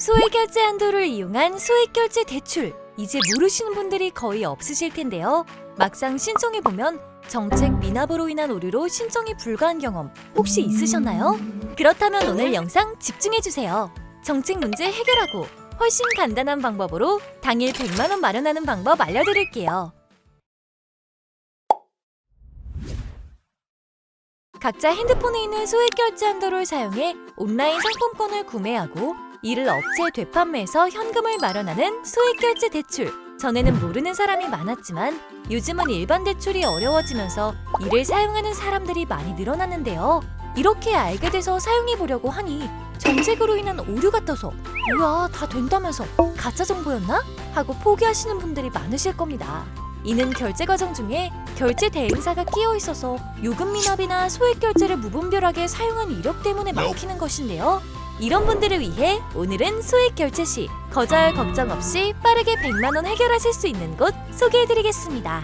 소액 결제 한도를 이용한 소액 결제 대출. 이제 모르시는 분들이 거의 없으실 텐데요. 막상 신청해 보면 정책 미납으로 인한 오류로 신청이 불가한 경험 혹시 있으셨나요? 그렇다면 오늘 영상 집중해 주세요. 정책 문제 해결하고 훨씬 간단한 방법으로 당일 100만 원 마련하는 방법 알려드릴게요. 각자 핸드폰에 있는 소액 결제 한도를 사용해 온라인 상품권을 구매하고 이를 업체 되판매에서 현금을 마련하는 소액 결제 대출. 전에는 모르는 사람이 많았지만 요즘은 일반 대출이 어려워지면서 이를 사용하는 사람들이 많이 늘어났는데요. 이렇게 알게 돼서 사용해 보려고 하니 정책으로 인한 오류가 떠서 뭐야 다 된다면서 가짜 정보였나? 하고 포기하시는 분들이 많으실 겁니다. 이는 결제 과정 중에 결제 대행사가 끼어 있어서 요금 미납이나 소액 결제를 무분별하게 사용한 이력 때문에 막히는 것인데요. 이런 분들을 위해 오늘은 소액 결제 시 거절 걱정 없이 빠르게 100만 원 해결하실 수 있는 곳 소개해 드리겠습니다.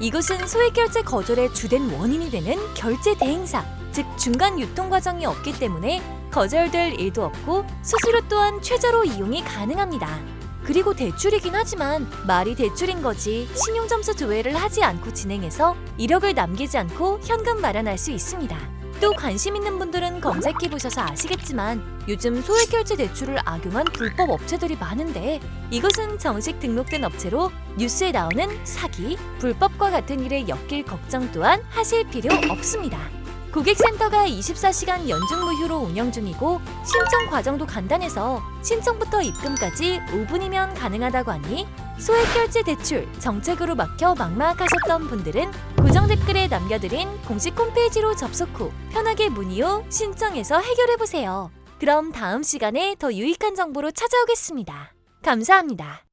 이곳은 소액 결제 거절의 주된 원인이 되는 결제 대행사, 즉 중간 유통 과정이 없기 때문에 거절될 일도 없고 수수료 또한 최저로 이용이 가능합니다. 그리고 대출이긴 하지만 말이 대출인 거지 신용 점수 조회를 하지 않고 진행해서 이력을 남기지 않고 현금 마련할 수 있습니다. 또 관심 있는 분들은 검색해 보셔서 아시겠지만 요즘 소액 결제 대출을 악용한 불법 업체들이 많은데 이것은 정식 등록된 업체로 뉴스에 나오는 사기, 불법과 같은 일에 엮일 걱정 또한 하실 필요 없습니다. 고객센터가 24시간 연중 무휴로 운영 중이고 신청 과정도 간단해서 신청부터 입금까지 5분이면 가능하다고 하니 소액 결제 대출 정책으로 막혀 막막하셨던 분들은 고정 댓글에 남겨드린 공식 홈페이지로 접속 후 편하게 문의 후 신청해서 해결해 보세요. 그럼 다음 시간에 더 유익한 정보로 찾아오겠습니다. 감사합니다.